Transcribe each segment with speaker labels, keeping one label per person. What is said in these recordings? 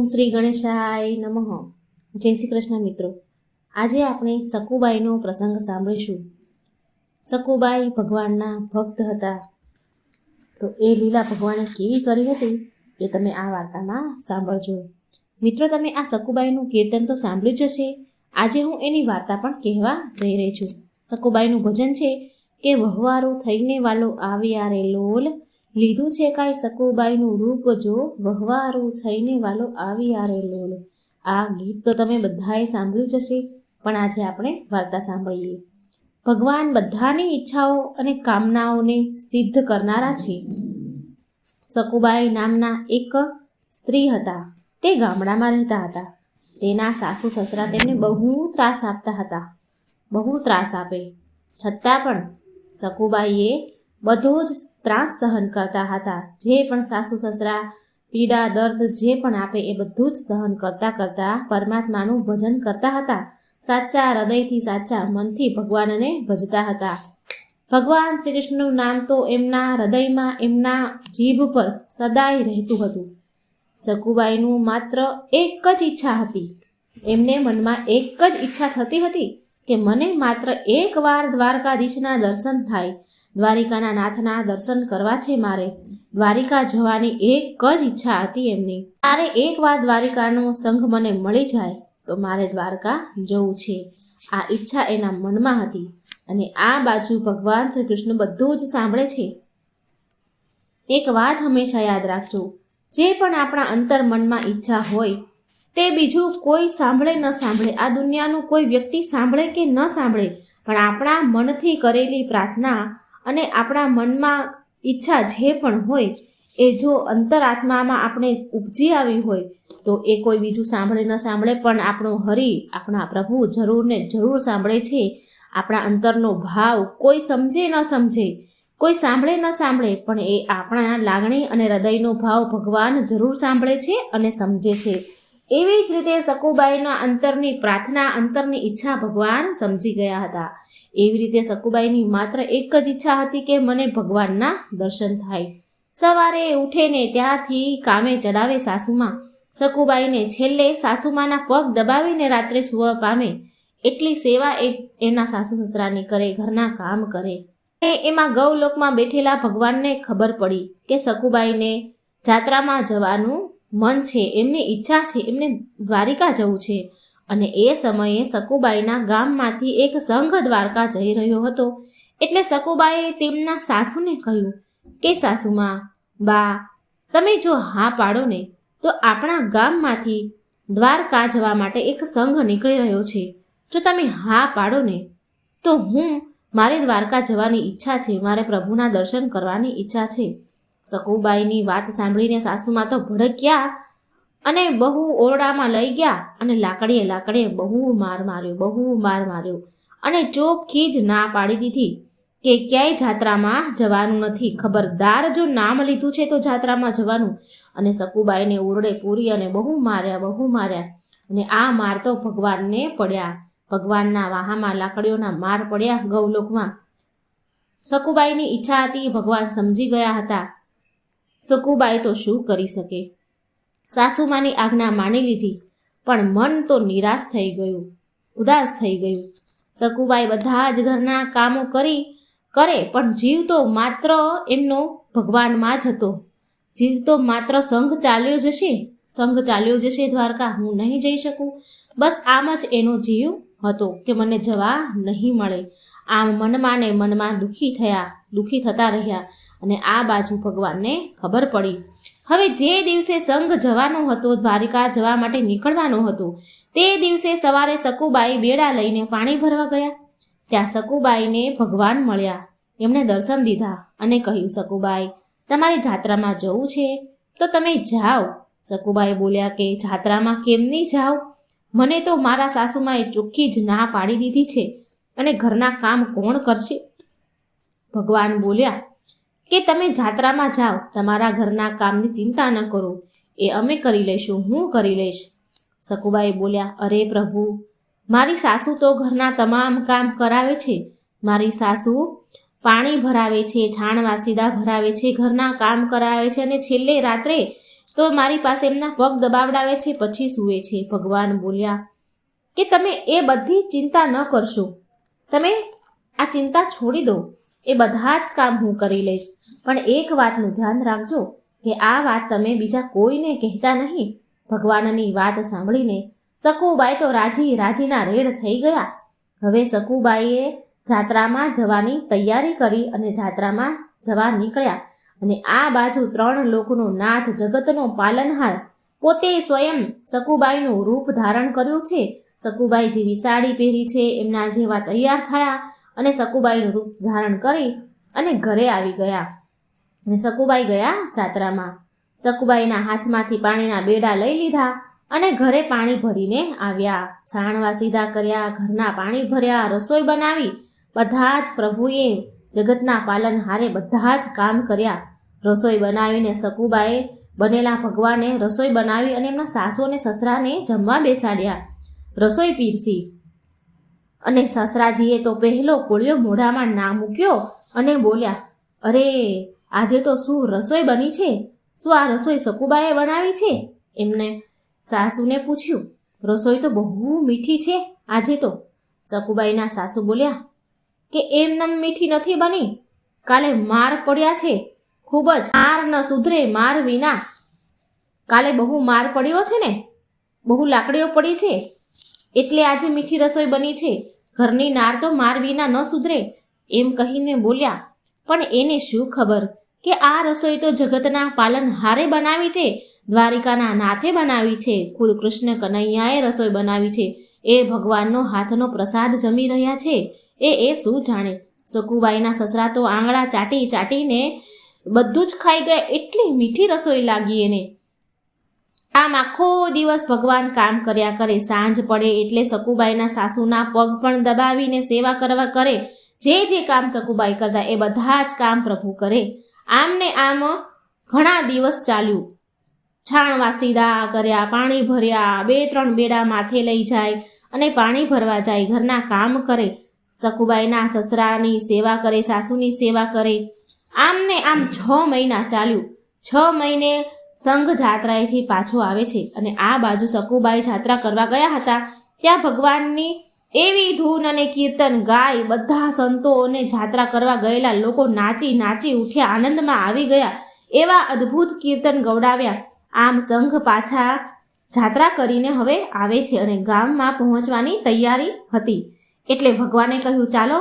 Speaker 1: ઓમ શ્રી ગણેશાય નમઃ. જય શ્રી કૃષ્ણ મિત્રો. આજે આપણે સકુબાઈનો પ્રસંગ સાંભળીશું. સકુબાઈ ભગવાનના ભક્ત હતા. તો એ લીલા ભગવાને કેવી કરી હતી એ તમે આ વાર્તામાં સાંભળજો. મિત્રો, તમે આ સકુબાઈનું કીર્તન તો સાંભળ્યું જ હશે. આજે હું એની વાર્તા પણ કહેવા જઈ રહી છું. સકુબાઈનું ભજન છે કે વહવારો થઈને વાલો આવ્યા રે લોલ લીધું છે કાંઈ? સકુબાઈનું રૂપ જો વહવારું થઈને વાલો આવી આરે લોલ. આ ગીત તો તમે બધાએ સાંભળ્યું જ હશે, પણ આજે આપણે વાર્તા સાંભળીએ. ભગવાન બધાની ઈચ્છાઓ અને કામનાઓને સિદ્ધ કરનારા છે. સકુબાઈ નામના એક સ્ત્રી હતા. તે ગામડામાં રહેતા હતા. તેના સાસુ સસરા તેમને બહુ ત્રાસ આપતા હતા. બહુ ત્રાસ આપે. છતાં પણ સકુબાઈએ બધો જ ત્રાસ સહન કરતા હતા. જે પણ સાસુ સસરા, પીડા, દર્દ જે પણ આપે એ બધું જ સહન કરતા કરતા પરમાત્માનું ભજન કરતા હતા. સાચા હૃદયથી સાચા મનથી ભગવાનને ભજતા હતા. ભગવાન શ્રી કૃષ્ણનું નામ તો એમના હૃદયમાં એમના જીભ પર સદાય રહેતું હતું. સકુબાઈનું માત્ર એક જ ઈચ્છા હતી. એમને મનમાં એક જ ઈચ્છા થતી હતી કે મને માત્ર એક વાર દ્વારકાધીશના દર્શન થાય. દ્વારિકાના નાથના દર્શન કરવા છે મારે. દ્વારિકા જવાની એક જ ઈચ્છા હતી એમની. મારે એકવાર દ્વારિકાનો સંઘ મને મળી જાય તો મારે દ્વારકા જવું છે. આ ઈચ્છા એના મનમાં હતી અને આ બાજુ ભગવાન શ્રી કૃષ્ણ બધું જ સાંભળે છે. એક વાત હંમેશા યાદ રાખજો, જે પણ આપણા અંતર મનમાં ઈચ્છા હોય, તે બીજું કોઈ સાંભળે ન સાંભળે. આ દુનિયાનું કોઈ વ્યક્તિ સાંભળે કે ન સાંભળે, પણ આપણા મનથી કરેલી પ્રાર્થના અને આપણા મનમાં ઈચ્છા જે પણ હોય, એ જો અંતરાત્મામાં આપણે ઉપજી આવી હોય, તો એ કોઈ બીજું સાંભળે ન સાંભળે, પણ આપણો હરિ, આપણા પ્રભુ જરૂરને જરૂર સાંભળે છે. આપણા અંતરનો ભાવ કોઈ સમજે ન સમજે, કોઈ સાંભળે ન સાંભળે, પણ એ આપણા લાગણી અને હૃદયનો ભાવ ભગવાન જરૂર સાંભળે છે અને સમજે છે. એવી જ રીતે સકુબાઈના અંતરની પ્રાર્થના, અંતરની ઈચ્છા ભગવાન સમજી ગયા હતા. એવી રીતે સકુબાઈની માત્ર એક જ ઈચ્છા હતી કે મને ભગવાનના દર્શન થાય. સવારે ઉઠેને ત્યાંથી કામે ચડાવે સાસુમાં. સકુબાઈને છેલ્લે સાસુમાના પગ દબાવીને રાત્રે સુવા પામે. એટલી સેવા એ એના સાસુ સસરાની કરે, ઘરના કામ કરે. એ એમાં ગૌલોકમાં બેઠેલા ભગવાનને ખબર પડી કે સકુબાઈને જાત્રામાં જવાનું મન છે, એમની ઈચ્છા છે, એમને દ્વારિકા જવું છે. અને એ સમયે સકુબાઈના ગામમાંથી એક સંઘ દ્વારકા જઈ રહ્યો હતો. એટલે સકુબાએ તેમના સાસુને કહ્યું, કે સાસુમાં, બા, તમે જો હા પાડો ને, તો આપણા ગામમાંથી દ્વારકા જવા માટે એક સંઘ નીકળી રહ્યો છે. જો તમે હા પાડો ને, તો હું મારે દ્વારકા જવાની ઈચ્છા છે. મારે પ્રભુના દર્શન કરવાની ઈચ્છા છે. સકુબાઈની વાત સાંભળીને સાસુમાં તો ભડક્યા અને બહુ ઓરડામાં લઈ ગયા અને લાકડીએ લાકડીએ બહુ માર માર્યો, બહુ માર માર્યો. અને ચોખ્ખી જ ના પાડી દીધી કે ક્યાંય જાત્રામાં જવાનું નથી. ખબરદાર જો નામ લીધું છે તો જાત્રામાં જવાનું. અને સકુબાઈને ઓરડે પૂરી અને બહુ માર્યા બહુ માર્યા. અને આ માર તો ભગવાનને પડ્યા. ભગવાનના વાહામાં લાકડીઓના માર પડ્યા ગૌલોકમાં. સકુબાઈની ઈચ્છા હતી, ભગવાન સમજી ગયા હતા. સકુબાઈ તો શું કરી શકે? સાસુમાની આજ્ઞા માની લીધી, પણ મન તો નિરાશ થઈ ગયું, ઉદાસ થઈ ગયું. સકુબાઈ બધા જ ઘરના કામો કરી કરે, પણ જીવ તો માત્ર એમનો ભગવાનમાં જ હતો. જીવ તો માત્ર સંઘ ચાલ્યો જશે, સંઘ ચાલ્યો જશે દ્વારકા, હું નહીં જઈ શકું. બસ આમ જ એનો જીવ હતો કે મને જવા નહીં મળે. આમ મનમાં ને મનમાં દુઃખી થયા, દુઃખી થતા રહ્યા, અને આ બાજુ ભગવાનને ખબર પડી. હવે જે દિવસે સંઘ જવાનો હતો, દ્વારિકા જવા માટે નીકળવાનો હતો, તે દિવસે સવારે સકુબાઈ બેડા લઈને પાણી ભરવા ગયા. ત્યાં સકુબાઈને ભગવાન મળ્યા. એમણે દર્શન દીધા અને કહ્યું, સકુબાઈ, તમારી જાત્રામાં જવું છે? તો તમે જાઓ. સકુબાઈ બોલ્યા કે, જાત્રામાં કેમ નહીં જાઓ? મને તો મારા સાસુમાએ ચોખ્ખી જ ના પાડી દીધી છે. અને ઘરના કામ કોણ કરશે? ભગવાન બોલ્યા કે તમે જાત્રામાં જાઓ, તમારા ઘરના કામની ચિંતા ન કરો. એ અમે કરી લઈશું, હું કરી લઈશ. સકુબાએ બોલ્યા, અરે પ્રભુ, મારી સાસુ તો ઘરના તમામ કામ કરાવે છે. મારી સાસુ પાણી ભરાવે છે છાણ વાસીદા ભરાવે છે, ઘરના કામ કરાવે છે અને છેલ્લે રાત્રે તો મારી પાસે એમના પગ દબાવડાવે છે, પછી સૂવે છે. ભગવાન બોલ્યા, કે તમે એ બધી ચિંતા ન કરશો. તમે આ ચિંતા છોડી દો. એ બધા જ કામ હું કરી લઈશ. પણ એક વાતનું ધ્યાન રાખજો કે આ વાત તમે બીજા કોઈને કહેતા નહીં. ભગવાનની વાત સાંભળીને સકુબાઈ તો રાજી રાજીના રેડ થઈ ગયા. હવે સકુબાઈએ જાત્રામાં જવાની તૈયારી કરી અને જાત્રામાં જવા નીકળ્યા. અને આ બાજુ ત્રણ લોકનો નાથ જગતનો પાલનહાર પોતે સ્વયં સકુબાઈનું રૂપ ધારણ કર્યું છે. સકુબાઈ જેવી સાડી પહેરી છે, એમના જેવા તૈયાર થયા. અને સકુબાઈનું રૂપ ધારણ કરી અને ઘરે આવી ગયા. અને સકુબાઈ ગયા જાત્રામાં. સકુબાઈના હાથમાંથી પાણીના બેડા લઈ લીધા અને ઘરે પાણી ભરીને આવ્યા. છાણવા સીધા કર્યા, ઘરના પાણી ભર્યા, રસોઈ બનાવી. બધા જ પ્રભુએ જગતના પાલન હારે બધા જ કામ કર્યા. રસોઈ બનાવીને સકુબાએ બનેલા ભગવાને રસોઈ બનાવી અને એમના સાસુ અને સસરાને જમવા બેસાડ્યા. રસોઈ પીરસી. અને સસરાજીએ તો પહેલો કોળિયો મોઢામાં ના મૂક્યો અને બોલ્યા, અરે, આજે તો શું રસોઈ બની છે? શું આ રસોઈ સકુબાએ બનાવી છે? એમને સાસુને પૂછ્યું, રસોઈ તો બહુ મીઠી છે આજે તો. સકુબાઈના સાસુ બોલ્યા, કે એમનેમ મીઠી નથી બની? કાલે માર પડ્યા છે. ખૂબ જ માર ન સુધરે માર વિના. કાલે બહુ માર પડ્યો છે ને? બહુ લાકડીઓ પડી છે. એટલે આજે મીઠી રસોઈ બની છે. ઘરની નાર તો માર વિના ન સુધરે. એમ કહીને બોલ્યા. પણ એને શું ખબર કે આ રસોઈ તો જગતના પાલન હારે બનાવી છે. દ્વારિકાના નાથે બનાવી છે. ખુદ કૃષ્ણ કનૈયાએ રસોઈ બનાવી છે. એ ભગવાનનો હાથનો પ્રસાદ જમી રહ્યા છે. એ એ શું જાણે? સકુબાઈના સસરા તો આંગળા ચાટી ચાટીને બધું જ ખાઈ ગયા. એટલી મીઠી રસોઈ લાગી એને. આમ આખો દિવસ ભગવાન કામ કર્યા કરે, સાંજ પડે એટલે સકુબાઈના સાસુના પગ પણ દબાવીને સેવા કરવા કરે. જે જે કામ સકુબાઈ કરતા એ બધા જ કામ પ્રભુ કરે. આમ ને આમ ઘણા દિવસ ચાલ્યું. છાણવા સીધા કર્યા, પાણી ભર્યા, બે ત્રણ બેડા માથે લઈ જાય અને પાણી ભરવા જાય, ઘરના કામ કરે. સકુબાઈના સસરાની સેવા કરે, સાસુની સેવા કરે. આમ ને આમ છ મહિના ચાલ્યું. છ મહિને સંઘ જાત્રાએથી પાછો આવે છે અને આ બાજુ સકુબાઈ જાત્રા કરવા ગયા હતા, ત્યાં ભગવાનની એવી ધૂન અને કીર્તન ગાય બધા સંતો અને જાત્રા કરવા ગયેલા લોકો નાચી નાચી ઉઠ્યા, આનંદમાં આવી ગયા, એવા અદ્ભુત કીર્તન ગવડાવ્યા. આમ સંઘ પાછા જાત્રા કરીને હવે આવે છે અને ગામમાં પહોંચવાની તૈયારી હતી. એટલે ભગવાને કહ્યું, ચાલો,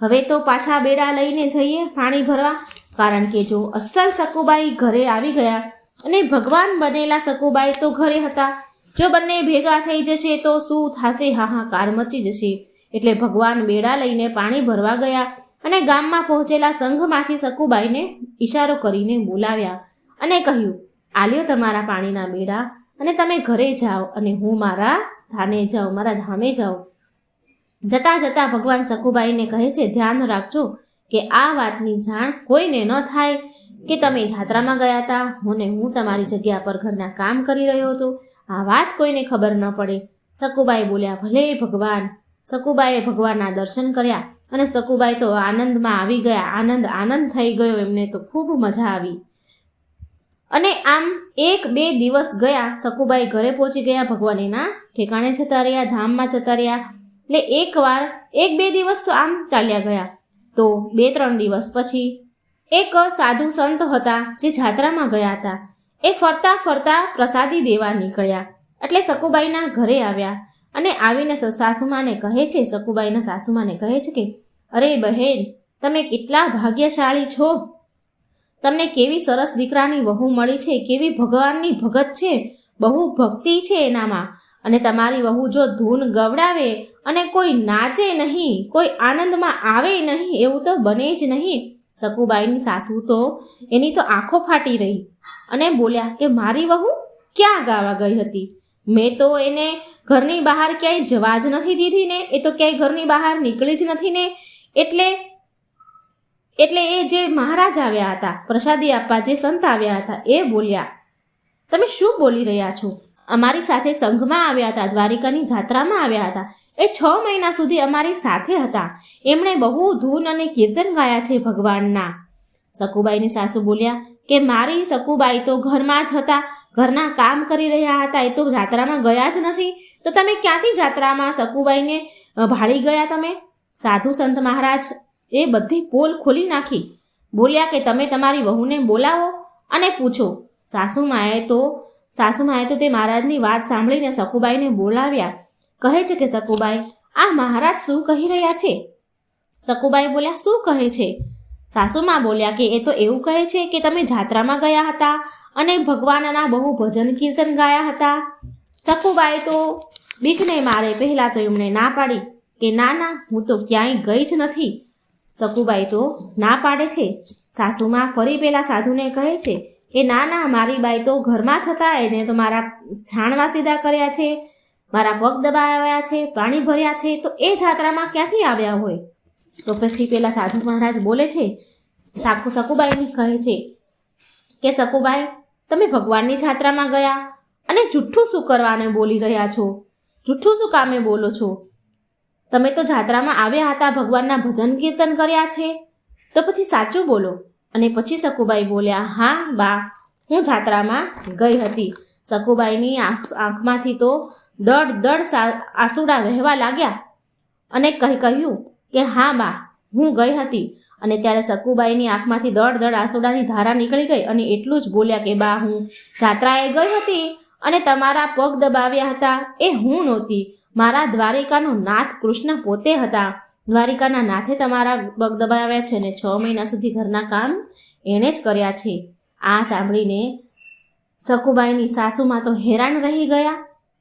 Speaker 1: હવે તો પાછા બેડા લઈને જઈએ પાણી ભરવા. કારણ કે જો અસલ સકુબાઈ ઘરે આવી ગયા અને ભગવાન બનેલા સકુબાઈ તો ઘરે હતા. જો બંને ભેગા થઈ જશે તો શું થશે? હાહાકાર મચી જશે. એટલે ભગવાન બેડા લઈને પાણી ભરવા ગયા અને ગામમાં પહોંચેલા સંઘમાંથી સકુબાઈને ઈશારો કરીને બોલાવ્યા અને કહ્યું, આલ્યો તમારા પાણીના બેડા અને તમે ઘરે જાઓ અને હું મારા સ્થાને જાઉં, મારા ધામે જાઉં. જતા જતા ભગવાન સકુબાઈને કહે છે, ધ્યાન રાખજો કે આ વાતની જાણ કોઈને ન થાય. કે તમે જાત્રામાં ગયા હતા? અને હું તમારી જગ્યા પર ઘરના કામ કરી રહ્યો હતો. આ વાત કોઈને ખબર ન પડે. સકુબાઈ બોલ્યા, ભલે ભગવાન. સકુબાઈએ ભગવાનના દર્શન કર્યા અને સકુબાઈ તો આનંદમાં આવી ગયા. આનંદ આનંદ થઈ ગયો. એમને તો ખૂબ મજા આવી. અને આમ એક બે દિવસ ગયા સકુબાઈ ઘરે પહોંચી ગયા ભગવાન એના ઠેકાણે જતા રહ્યા, ધામમાં જતા રહ્યા. એટલે એકવાર એક બે દિવસ તો આમ ચાલ્યા ગયા. તો બે ત્રણ દિવસ પછી એક સાધુ સંત હતા જે જાત્રામાં ગયા હતા. એ ફરતા ફરતા પ્રસાદી દેવા નીકળ્યા. એટલે સકુબાઈના ઘરે આવ્યા અને આવીને સાસુમાને કહે છે, સકુબાઈના સાસુમાને કહે છે કે, અરે બહેન, તમે કેટલા ભાગ્યશાળી છો. તમને કેવી સરસ દીકરાની વહુ મળી છે, કેવી ભગવાનની ભગત છે. બહુ ભક્તિ છે એનામાં. અને તમારી વહુ જો ધૂન ગવડાવે અને કોઈ નાચે નહીં, કોઈ આનંદમાં આવે નહીં, એવું તો બને જ નહીં. સકુબાઈની સાસુ તો એની તો આંખો ફાટી રહી અને બોલ્યા કે મારી વહુ ક્યાં ગાવા ગઈ હતી? મેં તો એને ઘરની બહાર ક્યાંય જવા જ નથી દીધી ને, એ તો ક્યાંય ઘરની બહાર નીકળી જ નથી ને. એટલે એટલે એ જે મહારાજ આવ્યા હતા, પ્રસાદી આપવા જે સંત આવ્યા હતા, એ બોલ્યા, તમે શું બોલી રહ્યા છો? અમારી સાથે સંઘમાં આવ્યા હતા, દ્વારિકાની જાત્રામાં આવ્યા હતા. એ છ મહિના સુધી અમારી સાથે હતા. એમણે બહુ ધૂન અને કીર્તન ગાયા છે ભગવાનના. સકુબાઈની સાસુ બોલ્યા, કે મારી સકુબાઈ તો ઘરમાં જ હતા, ઘરના કામ કરી રહ્યા હતા, એ તો જાત્રામાં ગયા જ નથી. તો તમે ક્યાંથી જાત્રામાં સકુબાઈને ભાળી ગયા તમે? સાધુ સંત મહારાજ એ બધી પોલ ખોલી નાખી. બોલ્યા કે તમે તમારી વહુને બોલાવો અને પૂછો. સાસુમાએ તો સાસુમાએ તો તે મહારાજની વાત સાંભળીને સકુબાઈને બોલાવ્યા. કહે છે કે સકુબાઈ આ મહારાજ શું કહી રહ્યા છે? સકુબાઈ બોલ્યા, શું કહે છે? સાસુમાં બોલ્યા કે, એ તો એવું કહે છે કે તમે જાત્રામાં ગયા હતા અને ભગવાનના બહુ ભજન કીર્તન ગાયા હતા. સકુબાઈ તો બીકને મારે પહેલાં તો એમણે ના પાડી કે, ના ના, હું તો ક્યાંય ગઈ જ નથી. સકુબાઈ તો ના પાડે છે. સાસુમાં ફરી પેલા સાધુને કહે છે કે, ના ના, મારી બાઈ તો ઘરમાં હતા, એને તો મારા છાણવા સીધા કર્યા છે, મારા પગ દબાવ્યા છે, પાણી ભર્યા છે, તો એ જાત્રામાં ક્યાંથી આવ્યા હોય? તો પછી પેલા સાધુ મહારાજ બોલે છે સાકુ સકુબાઈને કહે છે કે, સકુબાઈ, તમે ભગવાનની છાત્રામાં ગયા અને જુઠ્ઠું શું કરવાને બોલી રહ્યા છો? જુઠ્ઠું શું કામે બોલો છો? તમે તો જાત્રામાં આવ્યા હતા, ભગવાનના ભજન કીર્તન કર્યા છે. તો પછી સાચું બોલો. અને પછી સકુબાઈ બોલ્યા, હા, બા, હું જાત્રામાં ગઈ હતી. સકુબાઈની આંખ, આંખમાંથી તો દડ દડ આંસુડા વહેવા લાગ્યા અને કહી, કહ્યું કે હા બા, હું ગઈ હતી અને ત્યારે સકુબાઈની આંખમાંથી દડ દળ આસોડાની ધારા નીકળી ગઈ અને એટલું જ બોલ્યા કે બા, હું જાત્રાએ ગઈ હતી અને તમારા પગ દબાવ્યા હતા. એ હું નહોતી. મારા દ્વારિકાનો નાથ કૃષ્ણ પોતે હતા. દ્વારિકાના નાથે તમારા પગ દબાવ્યા છે અને છ મહિના સુધી ઘરના કામ એણે જ કર્યા છે. આ સાંભળીને સકુબાઈની સાસુમાં તો હેરાન રહી ગયા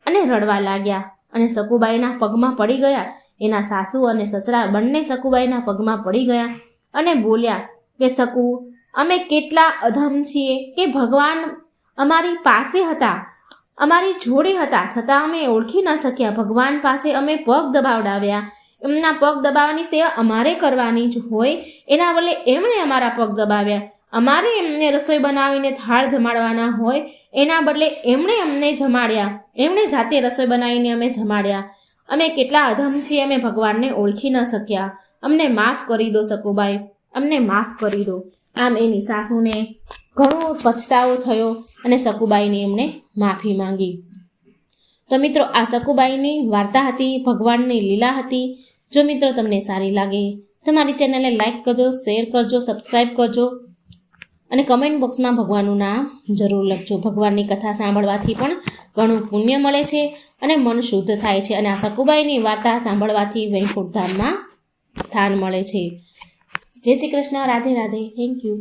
Speaker 1: અને રડવા લાગ્યા અને સકુબાઈના પગમાં પડી ગયા એના સાસુ અને સસરા બંને સકુબાઈના પગમાં પડી ગયા અને બોલ્યા કે સકુ અમે કેટલા અધમ છીએ કે ભગવાન અમારી પાસે હતા, અમારી જોડે હતા. છતાં અમે ઓળખી ન શક્યા. ભગવાન પાસે અમે પગ દબાવડાવ્યા. એમના પગ દબાવવાની સેવા અમારે કરવાની જ હોય. એના બદલે એમણે અમારા પગ દબાવ્યા. અમારે એમને રસોઈ બનાવીને થાળ જમાડવાના હોય. એના બદલે એમણે અમને જમાડ્યા. એમણે જાતે રસોઈ બનાવીને અમે જમાડ્યા. અમે કેટલા અધમથી અમે ભગવાનને ઓળખી ન શક્યા. અમને માફ કરી દો સકુબાઈ. અમને માફ કરી દો. આમ એની સાસુને ઘણો પછતાવો થયો અને સકુબાઈની એમને માફી માંગી. તો મિત્રો, આ સકુબાઈની વાર્તા હતી, ભગવાનની લીલા હતી. જો મિત્રો તમને સારી લાગે તમારી ચેનલને લાઈક કરજો, શેર કરજો સબસ્ક્રાઈબ કરજો. અને કમેન્ટ બોક્સમાં ભગવાનનું નામ જરૂર લખજો. ભગવાનની કથા સાંભળવાથી પણ ઘણું પુણ્ય મળે છે અને મન શુદ્ધ થાય છે. અને આ સકુબાઈની વાર્તા સાંભળવાથી વૈકુંઠધામમાં સ્થાન મળે છે. જય શ્રી કૃષ્ણ. રાધે રાધે. Thank you